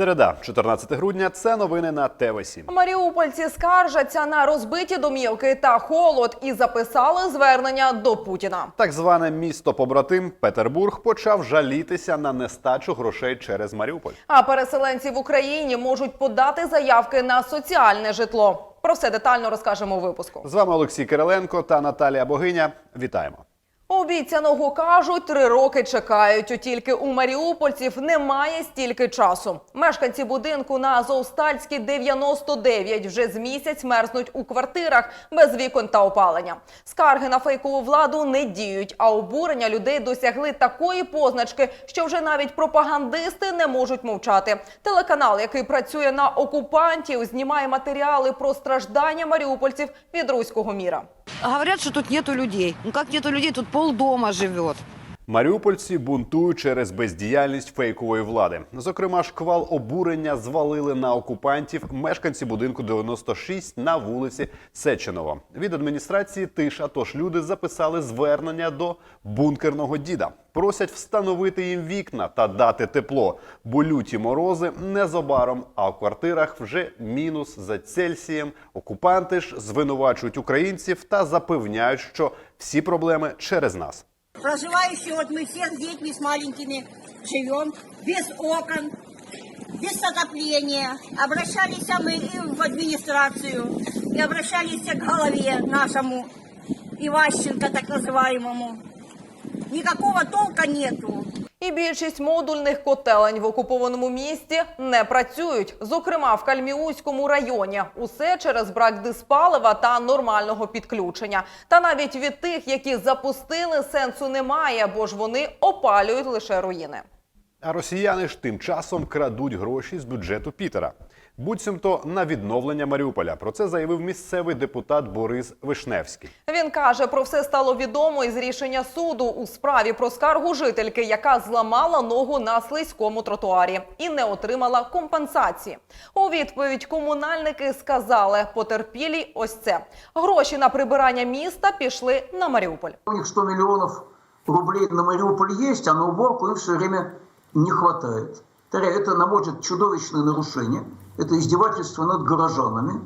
Середа, 14 грудня. Це новини на ТВ 7 Маріупольці скаржаться на розбиті домівки та холод і записали звернення до Путіна. Так зване місто побратим Петербург почав жалітися на нестачу грошей через Маріуполь. А переселенці в Україні можуть подати заявки на соціальне житло. Про все детально розкажемо у випуску. З вами Олексій Кириленко та Наталія Богиня. Вітаємо. Обіцяного кажуть, три роки чекають. Тільки у маріупольців немає стільки часу. Мешканці будинку на Азовстальській 99 вже з місяць мерзнуть у квартирах без вікон та опалення. Скарги на фейкову владу не діють, а обурення людей досягли такої позначки, що вже навіть пропагандисти не можуть мовчати. Телеканал, який працює на окупантів, знімає матеріали про страждання маріупольців від руського міра. Говорят, что тут нету людей. Ну как нету людей? Тут полдома живет. Маріупольці бунтують через бездіяльність фейкової влади. Зокрема, шквал обурення звалили на окупантів мешканці будинку 96 на вулиці Сеченова. Від адміністрації тиша, тож люди записали звернення до бункерного діда. Просять встановити їм вікна та дати тепло, бо люті морози незабаром, а в квартирах вже мінус за Цельсієм. Окупанти ж звинувачують українців та запевняють, що всі проблеми через нас Проживающие, вот мы все с детьми, с маленькими живем, без окон, без отопления. Обращались мы и в администрацию, и обращались к голове нашему, Иващенко так называемому. Никакого толка нету. І більшість модульних котелень в окупованому місті не працюють. Зокрема, в Кальміуському районі. Усе через брак диспалива та нормального підключення. Та навіть від тих, які запустили, сенсу немає, бо ж вони опалюють лише руїни. А росіяни ж тим часом крадуть гроші з бюджету Пітера. Буцімто на відновлення Маріуполя. Про це заявив місцевий депутат Борис Вишневський. Він каже, про все стало відомо із рішення суду у справі про скаргу жительки, яка зламала ногу на слизькому тротуарі і не отримала компенсації. У відповідь комунальники сказали, потерпілі ось це. Гроші на прибирання міста пішли на Маріуполь. У них 100 миллионов рублей на Мариуполь есть, а на уборку им все время не хватает. Повторяю, Это наводит чудовищное нарушение, это издевательство над горожанами.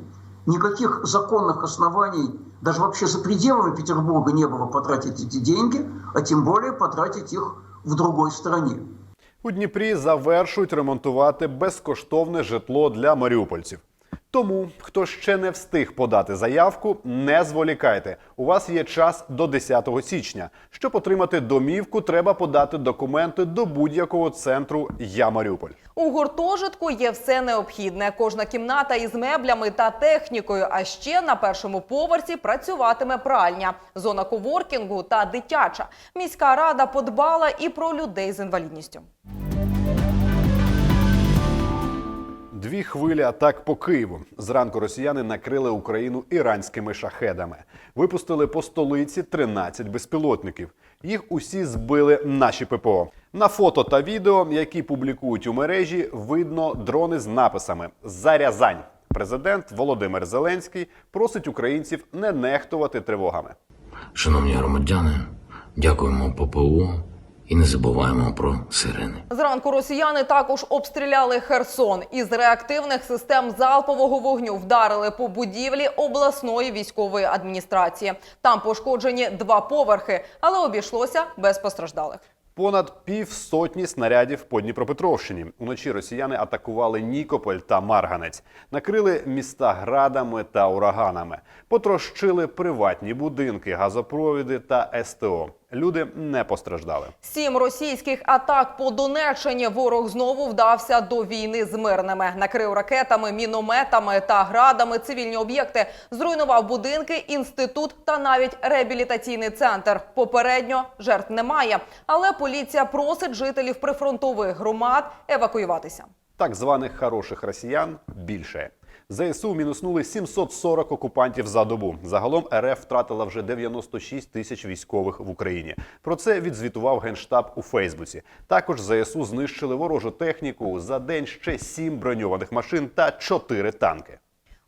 Никаких законных оснований даже вообще за пределами Петербурга не было потратить эти деньги, а тем более потратить их в другой стране. У Дніпрі завершують ремонтувати безкоштовне житло для маріупольців. Тому, хто ще не встиг подати заявку, не зволікайте. У вас є час до 10 січня. Щоб отримати домівку, треба подати документи до будь-якого центру Я Маріуполь. У гуртожитку є все необхідне. Кожна кімната із меблями та технікою. А ще на першому поверсі працюватиме пральня, зона коворкінгу та дитяча. Міська рада подбала і про людей з інвалідністю. Дві хвилі атак по Києву. Зранку росіяни накрили Україну іранськими шахедами. Випустили по столиці 13 безпілотників. Їх усі збили наші ППО. На фото та відео, які публікують у мережі, видно дрони з написами «За Рязань». Президент Володимир Зеленський просить українців не нехтувати тривогами. Шановні громадяни, дякуємо ППО і не забуваємо про сирени. Зранку росіяни також обстріляли Херсон. Із реактивних систем залпового вогню вдарили по будівлі обласної військової адміністрації. Там пошкоджені два поверхи, але обійшлося без постраждалих. Понад півсотні снарядів по Дніпропетровщині. Уночі росіяни атакували Нікополь та Марганець, накрили міста градами та ураганами, потрощили приватні будинки, газопровіди та СТО. Люди не постраждали. Сім російських атак по Донеччині ворог знову вдався до війни з мирними. Накрив ракетами, мінометами та градами цивільні об'єкти. Зруйнував будинки, інститут та навіть реабілітаційний центр. Попередньо жертв немає, але поліція просить жителів прифронтових громад евакуюватися. Так званих хороших росіян більше. ЗСУ мінуснули 740 окупантів за добу. Загалом РФ втратила вже 96 тисяч військових в Україні. Про це відзвітував генштаб у Фейсбуці. Також ЗСУ знищили ворожу техніку за день ще 7 броньованих машин та 4 танки.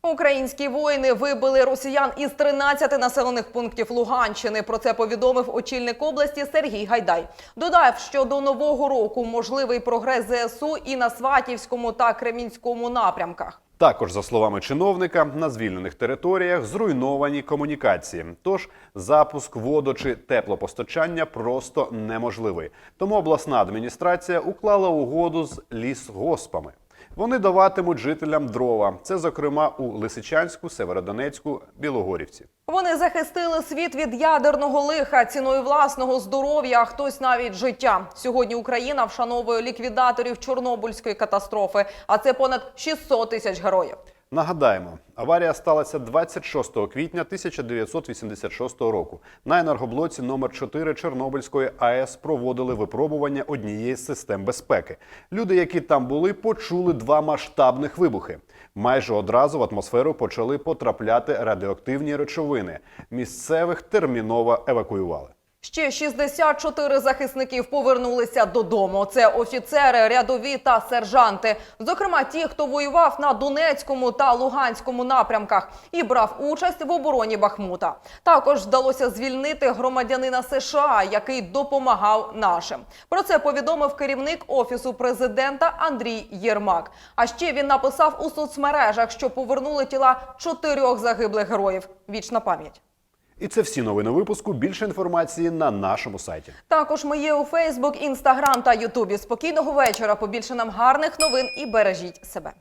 Українські воїни вибили росіян із 13 населених пунктів Луганщини. Про це повідомив очільник області Сергій Гайдай. Додав, що до нового року можливий прогрес ЗСУ і на Сватівському та Кремінському напрямках. Також, за словами чиновника, на звільнених територіях зруйновані комунікації. Тож запуск водо чи теплопостачання просто неможливий. Тому обласна адміністрація уклала угоду з лісгоспами. Вони даватимуть жителям дрова. Це, зокрема, у Лисичанську, Северодонецьку, Білогорівці. Вони захистили світ від ядерного лиха ціною власного здоров'я, а хтось навіть життя. Сьогодні Україна вшановує ліквідаторів Чорнобильської катастрофи, а це понад 600 тисяч героїв. Нагадаємо, аварія сталася 26 квітня 1986 року. На енергоблоці номер 4 Чорнобильської АЕС проводили випробування однієї з систем безпеки. Люди, які там були, почули два масштабних вибухи. Майже одразу в атмосферу почали потрапляти радіоактивні речовини. Місцевих терміново евакуювали. Ще 64 захисників повернулися додому. Це офіцери, рядові та сержанти. Зокрема, ті, хто воював на Донецькому та Луганському напрямках і брав участь в обороні Бахмута. Також вдалося звільнити громадянина США, який допомагав нашим. Про це повідомив керівник офісу президента Андрій Єрмак. А ще він написав у соцмережах, що повернули тіла чотирьох загиблих героїв. Вічна пам'ять. І це всі новини випуску. Більше інформації на нашому сайті. Також ми є у Фейсбук, Інстаграм та Ютубі. Спокійного вечора. Побільше нам гарних новин і бережіть себе.